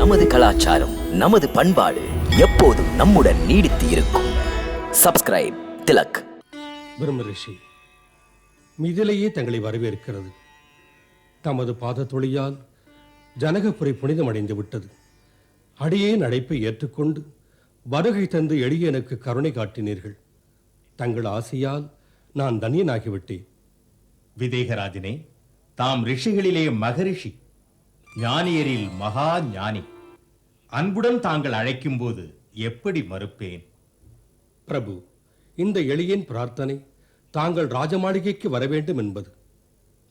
நமது கலாச்சாரம் நமது பண்பாடு எப்போதும் நம்முடன் நீடித்து இருக்கும். சப்ஸ்கிரைப் திலக். பிரம்ம ரிஷி மிதிலையே தங்களை வரவேற்கிறது. தமது பாதத்தொழியால் ஜனகபுரி புனிதமடைந்து விட்டது. அடியேன் அழைப்பை ஏற்றுக்கொண்டு வருகை தந்து எளிய எனக்கு கருணை காட்டினீர்கள். தங்கள் ஆசையால் நான் தன்யனாகிவிட்டேன். விதேகராஜனே தாம் ரிஷிகளிலே மகரிஷி ஞானியரில் மகா ஞானி. அன்புடன் தாங்கள் அழைக்கும்போது எப்படி மறுப்பேன்? பிரபு இந்த எளியன் பிரார்த்தனை தாங்கள் ராஜமாளிகைக்கு வர வேண்டும் என்பது.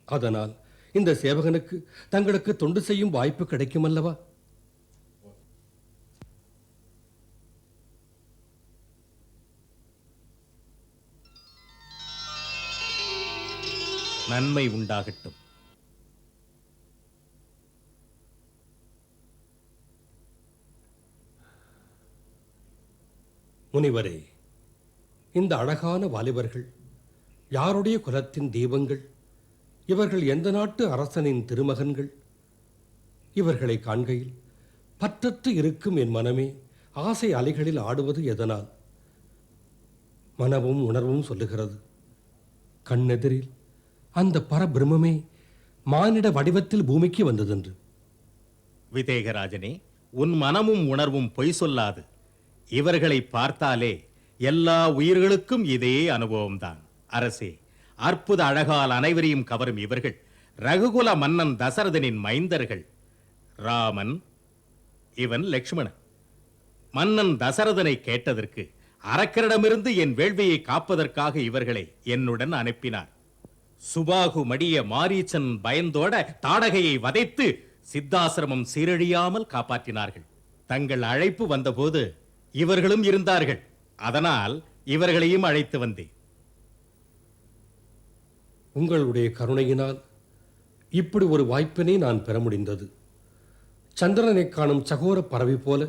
அதனால் இந்த சேவகனுக்கு தங்களுக்கு தொண்டு செய்யும் வாய்ப்பு கிடைக்கும் அல்லவா நன்மை உண்டாகட்டும். முனிவரே இந்த அழகான வாலிபர்கள் யாருடைய குலத்தின் தெய்வங்கள் இவர்கள் எந்த நாட்டு அரசனின் திருமகன்கள்? இவர்களை காண்கையில் பற்றற்று இருக்கும் என் மனமே ஆசை அலைகளில் ஆடுவது எதனால்? மனமும் உணர்வும் சொல்லுகிறது. கண்ணெதிரில் அந்த பரபிரமே மானிட வடிவத்தில் பூமிக்கு வந்ததென்று. விதேகராஜனே உன் மனமும் உணர்வும் பொய் சொல்லாது. இவர்களை பார்த்தாலே எல்லா உயிர்களுக்கும் இதே அனுபவம்தான். அரசே அற்புத அழகால் அனைவரையும் கவரும் இவர்கள் ரகுகுல மன்னன் தசரதனின் மைந்தர்கள். ராமன் இவன் லக்ஷ்மணன். மன்னன் தசரதனை கேட்டதற்கு அரக்கரிடமிருந்து என் வேள்வியை காப்பதற்காக இவர்களை என்னுடன் அனுப்பினார். சுபாகு மடிய மாரீச்சன் பயந்தோட தாடகையை வதைத்து சித்தாசிரமம் சீரழியாமல் காப்பாற்றினார்கள். தங்கள் அழைப்பு வந்தபோது இவர்களும் இருந்தார்கள். அதனால் இவர்களையும் அழைத்து வந்தேன். உங்களுடைய கருணையினால் இப்படி ஒரு வாய்ப்பினை நான் பெற முடிந்தது. சந்திரனை காணும் சகோர பறவை போல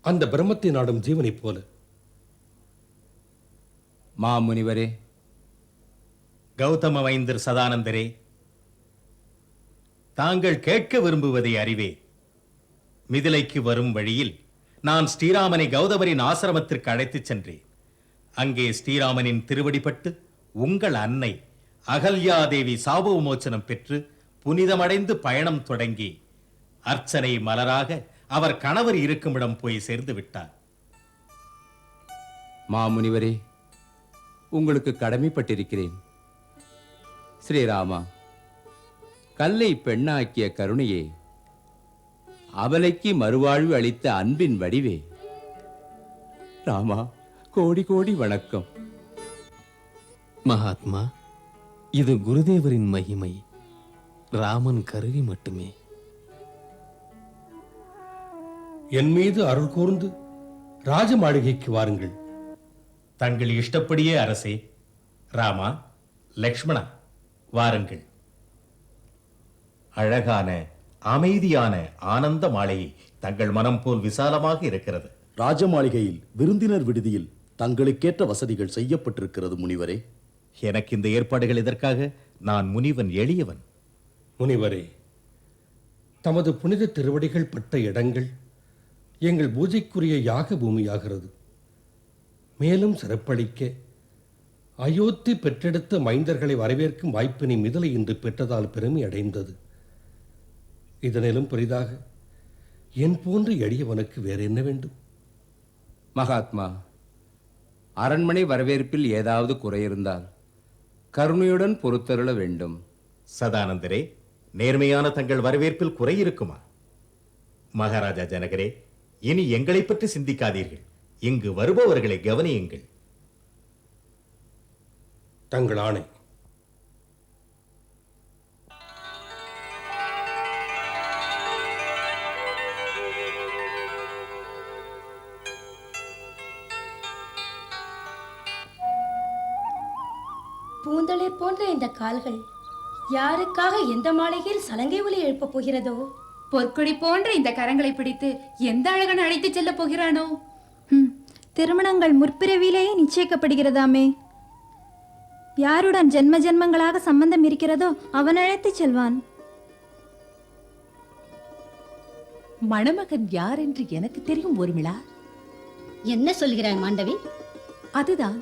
அந்த பிரம்மத்தை நாடும் ஜீவனைப் போல. மாமுனிவரே கௌதம வைந்தர் சதானந்தரே தாங்கள் கேட்க விரும்புவதை அறிவே. மிதிலைக்கு வரும் வழியில் நான் ஸ்ரீராமனை கௌதமரின் ஆசிரமத்திற்கு அழைத்துச் சென்றேன். அங்கே ஸ்ரீராமனின் திருவடிப்பட்டு உங்கள் அன்னை அகல்யாதேவி சாப விமோச்சனம் பெற்று புனிதமடைந்து பயணம் தொடங்கி அர்ச்சனை மலராக அவர் கணவர் இருக்குமிடம் போய் சேர்ந்து விட்டார். மாமுனிவரே உங்களுக்கு கடமைப்பட்டிருக்கிறேன். ஸ்ரீராமா கல்லை பெண்ணாக்கிய கருணையே அவலைக்கு மறுவாழ்வு அளித்த அன்பின் வடிவே. ராமா கோடி கோடி வணக்கம். மகாத்மா இது குருதேவரின் மகிமை. ராமன் கருவி மட்டுமே. என் மீது அருள் கூர்ந்து ராஜ மாளிகைக்கு வாருங்கள். தங்கள் இஷ்டப்படியே அரசே ராமா லக்ஷ்மணா வாருங்கள். அழகான அமைதியான ஆனந்த மாளிகை தங்கள் மனம் போல் விசாலமாக இருக்கிறது. ராஜமாளிகையில் விருந்தினர் விடுதியில் தங்களுக்கேற்ற வசதிகள் செய்யப்பட்டிருக்கிறது முனிவரே. எனக்கு இந்த ஏற்பாடுகள் எதற்காக? நான் முனிவன் எளியவன். முனிவரே தமது புனித திருவடிகள் பட்ட இடங்கள் எங்கள் பூஜைக்குரிய யாக பூமியாகிறது. மேலும் சிறப்பளிக்க அயோத்தி பெற்றெடுத்த மைந்தர்களை வரவேற்கும் வாய்ப்பினை மிதலை இன்று பெற்றதால் பெருமை அடைந்தது. இதனிலும் பெரிதாக என் போன்ற எளியவனுக்கு வேற என்ன வேண்டும்? மகாத்மா அரண்மனை வரவேற்பில் ஏதாவது குறையிருந்தால் கருணையுடன் பொறுத்தருள வேண்டும். சதானந்தரே நேர்மையான தங்கள் வரவேற்பில் குறை இருக்குமா? மகாராஜா ஜனகரே இனி எங்களை பற்றி சிந்திக்காதீர்கள். இங்கு வருபவர்களை கவனியுங்கள். தங்கள் ஆணை பூந்தளிர் போன்ற இந்த கால்கள் யாருக்காக எந்த மாளிகையில் சலங்கை ஒலி எழுப்பப் போகிறதோ? பொற்கொடி போன்ற இந்த கரங்களை பிடித்து எந்த அழகன் அழைத்துச் செல்ல போகிறானோ? திருமணங்கள் முற்பிறவிலேயே நிச்சயிக்கப்படுகிறதாமே. யாருடன் ஜென்ம ஜென்மங்களாக சம்பந்தம் இருக்கிறதோ அவன் அழைத்துச் செல்வான். மணமகன் யார் என்று எனக்கு தெரியும் ஊர்மிளா. என்ன சொல்கிறாய் மாண்டவி? அதுதான்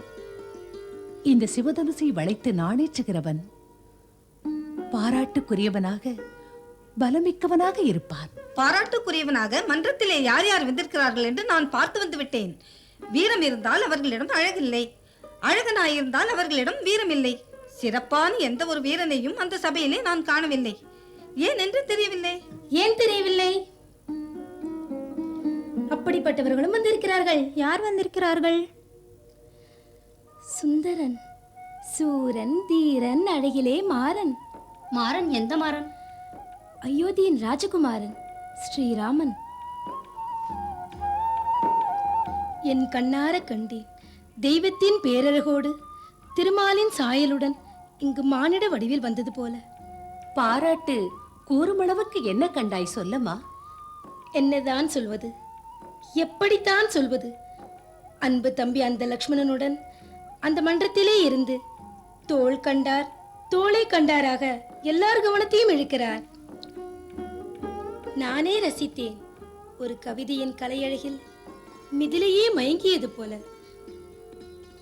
இந்த சிவதனுசை வளைத்து நாணேற்றுகிறவன் பாராட்டுக்குரியவனாக பலமிக்கவனாக இருப்பான். பாராட்டுக்குரியவனாக மன்றத்திலே யார் யார் வந்திருக்கிறார்கள் என்று நான் பார்த்து வந்து விட்டேன். வீரம் இருந்தால் அவர்களிடம் அழகில்லை. அழகனாயிருந்தால் அவர்களிடம் வீரம் இல்லை சிறப்பான எந்த ஒரு வீரனையும் அந்த சபையிலே நான் காணவில்லை. ஏன் என்று தெரியவில்லை. ஏன் தெரியவில்லை? அப்படிப்பட்டவர்களும் வந்திருக்கிறார்கள். யார் வந்திருக்கிறார்கள்? சுந்தரன். சூரன் தீரன் அழகிலே மாறன். மாறன்? எந்த மாறன்? அயோத்தியின் ராஜகுமாரன் ஸ்ரீராமன். என் கண்ணார கண்டேன். தெய்வத்தின் பேரழகோடு திருமாலின் சாயலுடன் இங்கு மானிட வடிவில் வந்தது போல. பாராட்டு கூறுமளவுக்கு என்ன கண்டாய் சொல்லம்மா? என்னதான் சொல்வது? எப்படித்தான் சொல்வது? அன்பு தம்பி அந்த லக்ஷ்மணனுடன் அந்த மன்றத்திலே இருந்து தோள் கண்டார். தோளை கண்டாராக எல்லார் கவனத்தையும் இழுக்கிறார். நானே ரசித்தேன் ஒரு கவிதையின் கலையழகில் மிதிலையே மயங்கியது போல.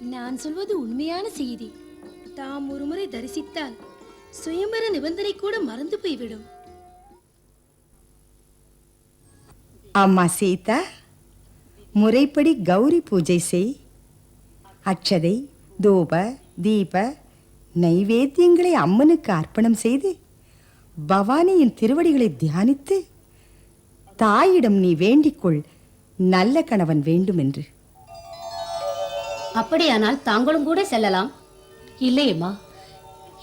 நான் சொல்வது உண்மையான செய்தி. தாம் ஒருமுறை தரிசித்தால் சுயம்பர நிபந்தனை கூட மறந்து போய்விடும். அம்மா சீதா முறைப்படி கௌரி பூஜை செய். அச்சதை தூப தீப நைவேத்தியங்களை அம்மனுக்கு அர்ப்பணம் செய்து பவானியின் திருவடிகளை தியானித்து தாயிடம் நீ வேண்டிக்கொள் நல்ல கணவன் வேண்டும் என்று அப்படியானால் தாங்களும் கூட செல்லலாம். இல்லையம்மா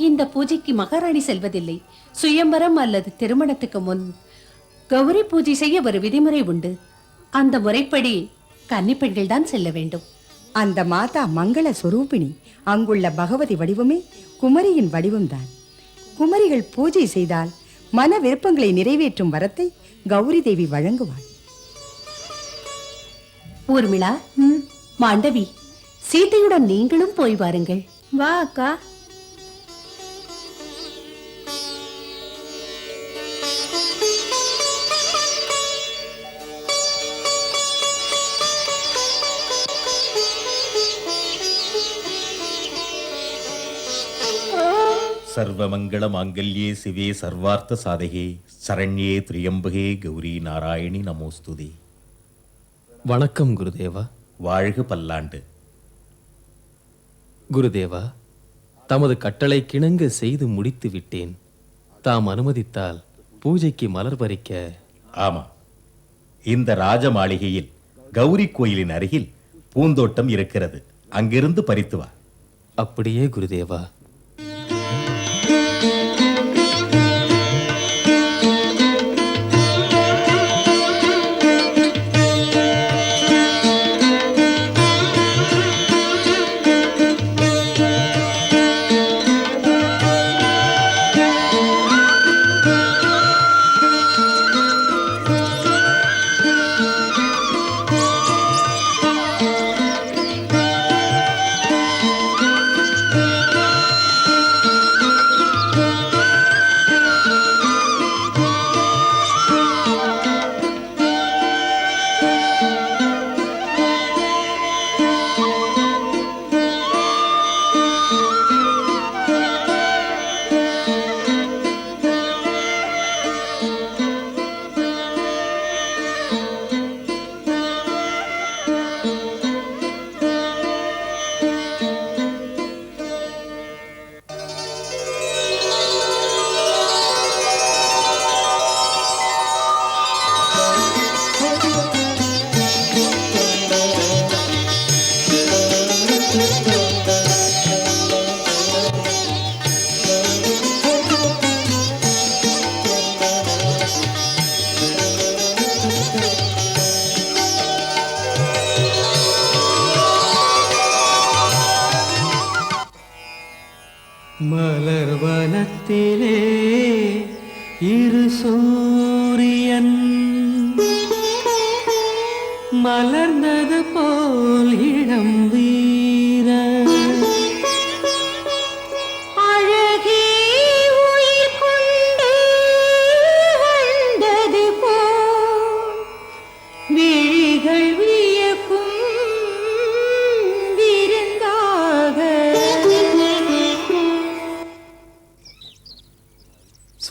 இந்த பூஜைக்கு மகாராணி செல்வதில்லை. சுயம்பரம் அல்லது திருமணத்துக்கு முன் கௌரி பூஜை செய்ய ஒரு விதிமுறை உண்டு. அந்த முறைப்படி கன்னிப்பெண்கள் தான் செல்ல வேண்டும். அந்த மாதா மங்கள சொரூபிணி அங்குள்ள பகவதி வடிவமே குமரியின் வடிவம்தான் குமரிகள் பூஜை செய்தால் மன விருப்பங்களை நிறைவேற்றும் வரத்தை கௌரி தேவி வழங்குவாள். ஊர்மிளா மாண்டவி சீதையுடன் நீங்களும் போய் வாருங்கள். வா அக்கா. சர்வமங்கள மாங்கல்யே சிவே சர்வார்த்த சாதகே சரண்யே திரியம்பகே கௌரி நாராயணி நமோஸ்துதே. வணக்கம் குருதேவா. வாழ்க பல்லாண்டு. குருதேவா தமது கட்டளை கிணங்க செய்து முடித்து விட்டேன். தாம் அனுமதித்தால் பூஜைக்கு மலர் பறிக்க. ஆமா. இந்த ராஜ மாளிகையில் கௌரி கோயிலின் அருகில் பூந்தோட்டம் இருக்கிறது. அங்கிருந்து பறித்து வா. அப்படியே குருதேவா. மலர்வனத்திலே இரு சூரியன். மலர்ந்தது போல்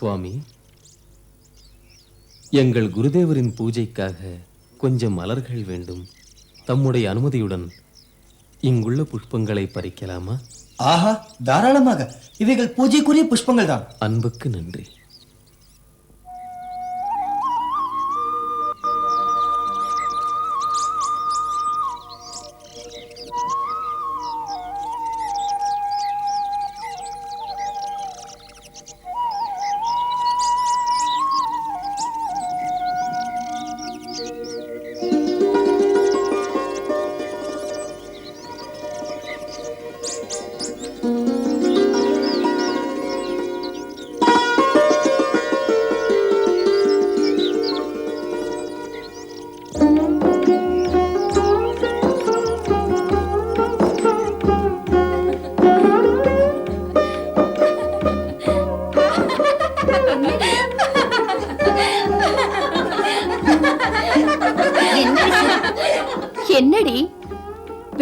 சுவாமி எங்கள் குருதேவரின் பூஜைக்காக கொஞ்சம் மலர்கள் வேண்டும். தம்முடைய அனுமதியுடன் இங்குள்ள புஷ்பங்களை பறிக்கலாமா? ஆஹா தாராளமாக. இவைகள் பூஜைக்குரிய புஷ்பங்கள் தான் அன்புக்கு நன்றி.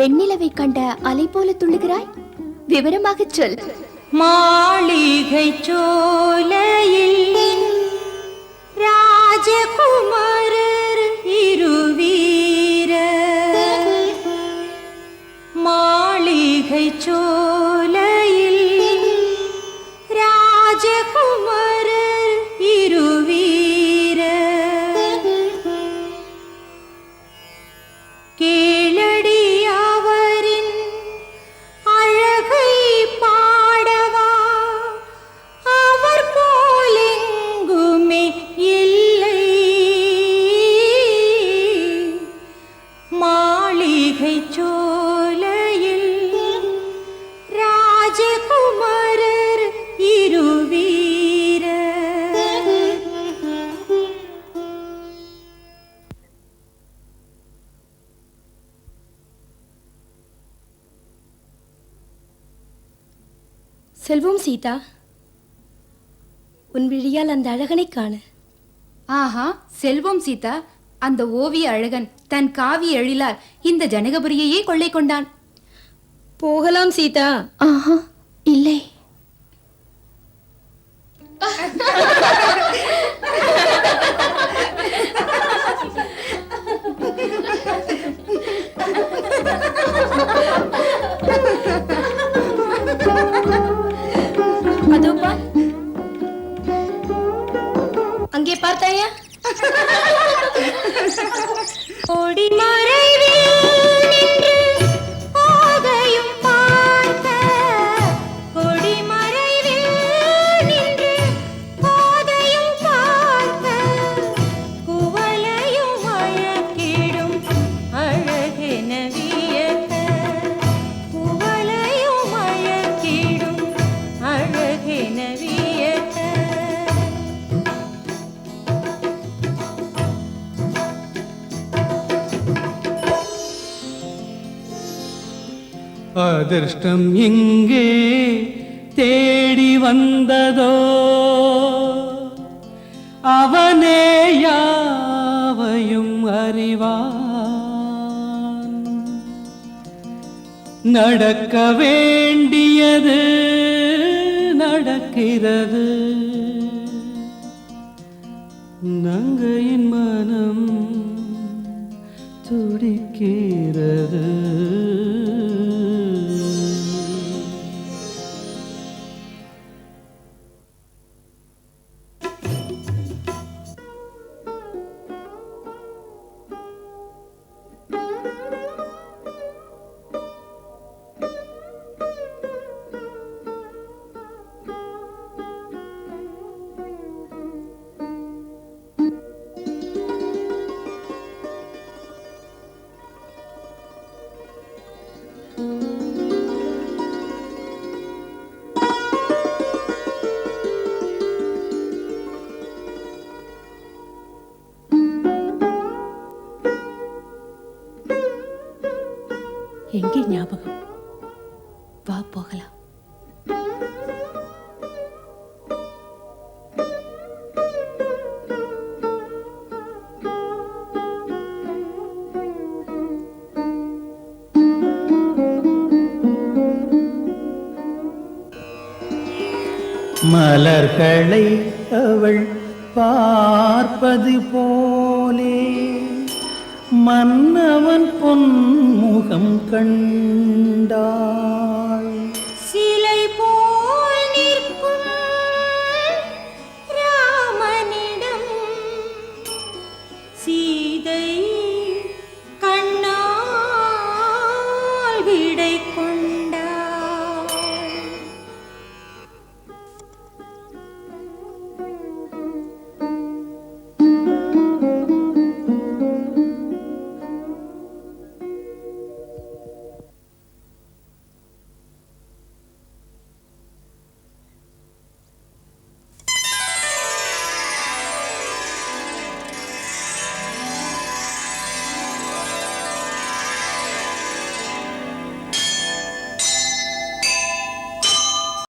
வெண்ணிலவை கண்ட அலை போல துள்ளுகிறாய்? விவரமாக சொல். மாளிகை சோலையில் ராஜகுமாரர் இருவீர மாளிகை சோ செல்வம் சீதா. உன் விழியால் அந்த அழகனை காண. ஆஹா செல்வம் சீதா. அந்த ஓவிய அழகன் தன் காவிய எழிலால் இந்த ஜனகபுரியையே கொள்ளை கொண்டான். போகலாம் சீதா. ஆஹா இல்லை. பார்த்தாயா ஓடி மறைவில் அதிர்ஷ்டம் இங்கே தேடி வந்ததோ? அவனே யாவையும் அறிவான். நடக்க வேண்டியது நடக்கிறது. நங்கையின் மனம் துடிக்கிறது. மலர்களை அவள் பார்ப்பது போலே. மன்னவன் பொன்முகம் கண்டாள்